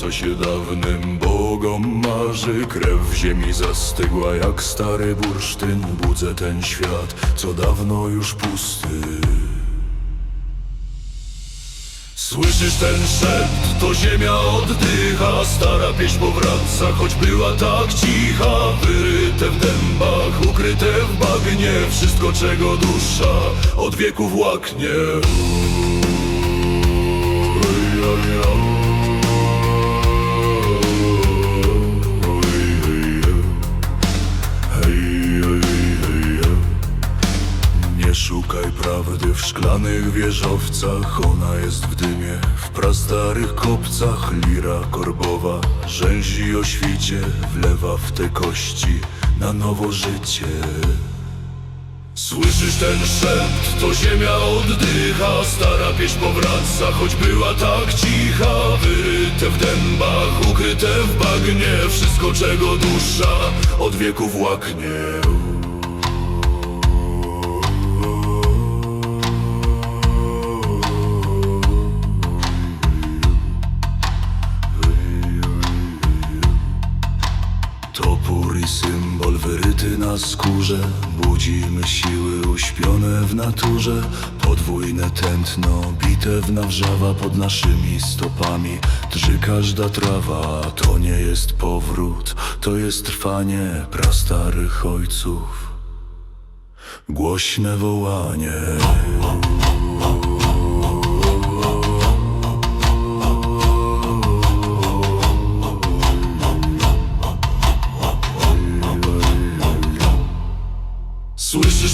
co się dawnym bogom marzy. Krew w ziemi zastygła jak stary bursztyn Budzę ten świat, co dawno już pusty. Słyszysz ten szept, to ziemia oddycha Stara pieśń powraca, choć była tak cicha. Wyryte w dębach, ukryte w bagnie Wszystko czego dusza od wieków łaknie szukaj prawdy w szklanych wieżowcach. Ona jest w dymie, w prastarych kopcach. Lira korbowa rzęzi o świcie Wlewa w te kości na nowo życie. Słyszysz ten szept, to ziemia oddycha. Stara pieśń powraca, choć była tak cicha. Wyryte w dębach, ukryte w bagnie. Wszystko czego dusza od wieków łaknie Topór i symbol wyryty na skórze. Budzimy siły uśpione w naturze. Podwójne tętno bite w nawrzawa pod naszymi stopami. Drży każda trawa, to nie jest powrót. To jest trwanie prastarych ojców. Głośne wołanie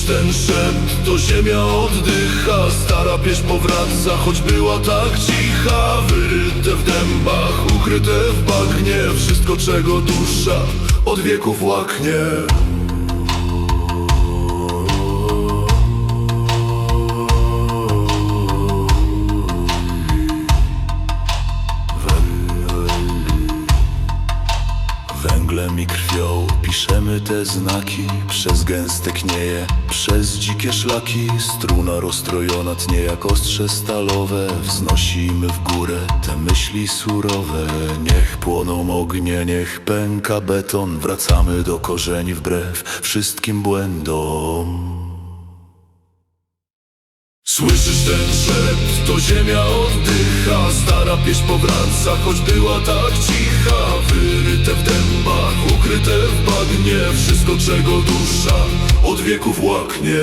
ten szept, to ziemia oddycha. Stara pieśń powraca, choć była tak cicha. Wyryte w dębach, ukryte w bagnie. Wszystko czego dusza od wieków łaknie Węglem i krwią. Piszemy te znaki Przez gęste knieje, przez dzikie szlaki. Struna rozstrojona tnie jak ostrze stalowe. Wznosimy w górę te myśli surowe. Niech płoną ognie, niech pęka beton. Wracamy do korzeni wbrew wszystkim błędom. Słyszysz ten szept, to ziemia oddycha Stara pieśń powraca, choć była tak cicha. Wyryte w dębach, ukryte w bagnie. Wszystko czego dusza od wieków łaknie